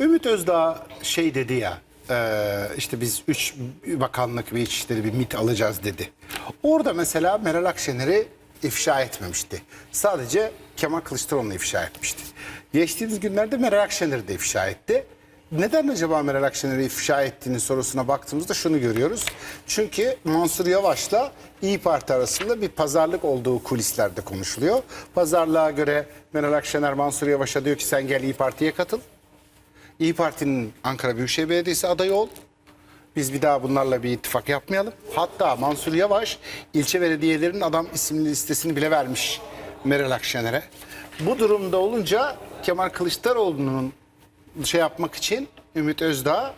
Ümit Özdağ şey dedi ya e, işte biz üç bakanlık ve içişleri bir MIT alacağız dedi. Orada mesela Meral Akşener'i ifşa etmemişti. Sadece Kemal Kılıçdaroğlu'nu ifşa etmişti. Geçtiğimiz günlerde Meral Akşener'i de ifşa etti. Neden acaba Meral Akşener'i ifşa ettiğinin sorusuna baktığımızda şunu görüyoruz. Çünkü Mansur Yavaş'la İyi Parti arasında bir pazarlık olduğu kulislerde konuşuluyor. Pazarlığa göre Meral Akşener Mansur Yavaş'a diyor ki sen gel İyi Parti'ye katıl. İyi Parti'nin Ankara Büyükşehir Belediyesi adayı ol. Biz bir daha bunlarla bir ittifak yapmayalım. Hatta Mansur Yavaş ilçe belediyelerinin adam isimli listesini bile vermiş Meral Akşener'e. Bu durumda olunca Kemal Kılıçdaroğlu'nun şey yapmak için Ümit Özdağ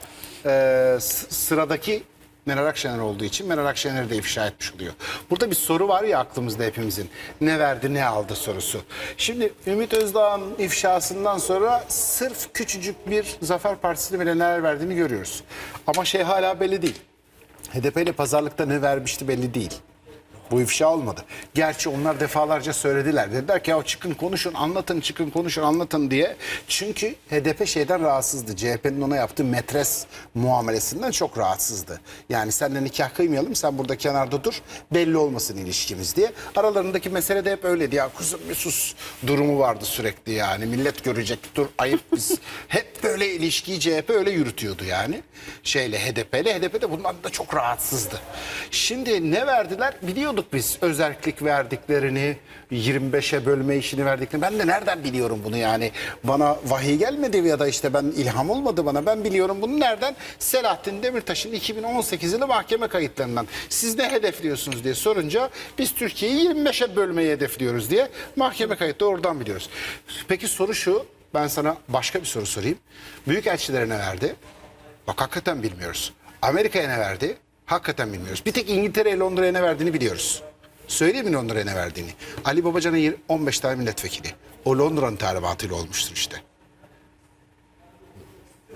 e, sıradaki Meral Akşener olduğu için Meral Akşener'i de ifşa etmiş oluyor. Burada bir soru var ya aklımızda hepimizin. Ne verdi ne aldı sorusu. Şimdi Ümit Özdağ'ın ifşasından sonra sırf küçücük bir Zafer Partisi'ne bile neler verdiğini görüyoruz. Ama şey hala belli değil. HDP ile pazarlıkta ne vermişti belli değil. Bu ifşa olmadı. Gerçi onlar defalarca söylediler. Dediler ki ya çıkın konuşun anlatın çıkın konuşun anlatın diye. Çünkü HDP şeyden rahatsızdı. CHP'nin ona yaptığı metres muamelesinden çok rahatsızdı. Yani senden nikah kıymayalım sen burada kenarda dur belli olmasın ilişkimiz diye. Aralarındaki mesele de hep öyleydi. Ya kuzum bir sus durumu vardı sürekli yani. Millet görecek dur ayıp biz. hep böyle ilişkiyi CHP öyle yürütüyordu yani. Şeyle HDP'yle. HDP de bundan da çok rahatsızdı. Şimdi ne verdiler? Biliyorduk biz özellik verdiklerini, 25'e bölme işini verdiklerini. Ben de nereden biliyorum bunu yani? Bana vahiy gelmedi ya da işte ben ilham olmadı bana. Ben biliyorum bunu nereden? Selahattin Demirtaş'ın 2018 yılı mahkeme kayıtlarından. Siz ne hedefliyorsunuz diye sorunca biz Türkiye'yi 25'e bölmeyi hedefliyoruz diye mahkeme kayıtları oradan biliyoruz. Peki soru şu. Ben sana başka bir soru sorayım. Büyükelçilere ne verdi? Bak hakikaten bilmiyoruz. Amerika'ya ne verdi? Hakikaten bilmiyoruz. Bir tek İngiltere'ye Londra'ya ne verdiğini biliyoruz. Söyleyeyim mi Londra'ya ne verdiğini? Ali Babacan'ın yir- 15 tane milletvekili. O Londra'nın talimatıyla olmuştur işte.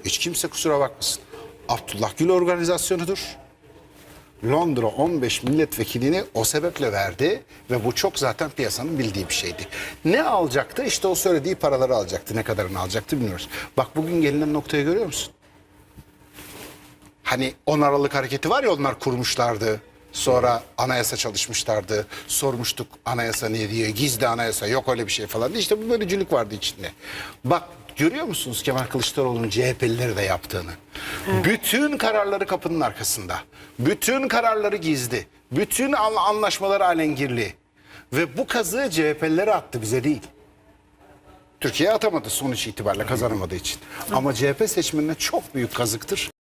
Hiç kimse kusura bakmasın. Abdullah Gül organizasyonudur. Londra 15 milletvekilini o sebeple verdi ve bu çok zaten piyasanın bildiği bir şeydi. Ne alacaktı? İşte o söylediği paraları alacaktı. Ne kadarını alacaktı bilmiyoruz. Bak bugün gelinen noktayı görüyor musun? Hani 10 Aralık hareketi var ya onlar kurmuşlardı. Sonra anayasa çalışmışlardı. Sormuştuk anayasa ne diye. Gizli anayasa yok öyle bir şey falan. diye. İşte bu bölücülük vardı içinde. Bak görüyor musunuz Kemal Kılıçdaroğlu'nun CHP'lileri de yaptığını? Bütün kararları kapının arkasında. Bütün kararları gizli. Bütün an- anlaşmaları alengirli. Ve bu kazığı CHP'lilere attı bize değil. Türkiye atamadı sonuç itibariyle kazanamadığı için. Ama CHP seçmenine çok büyük kazıktır.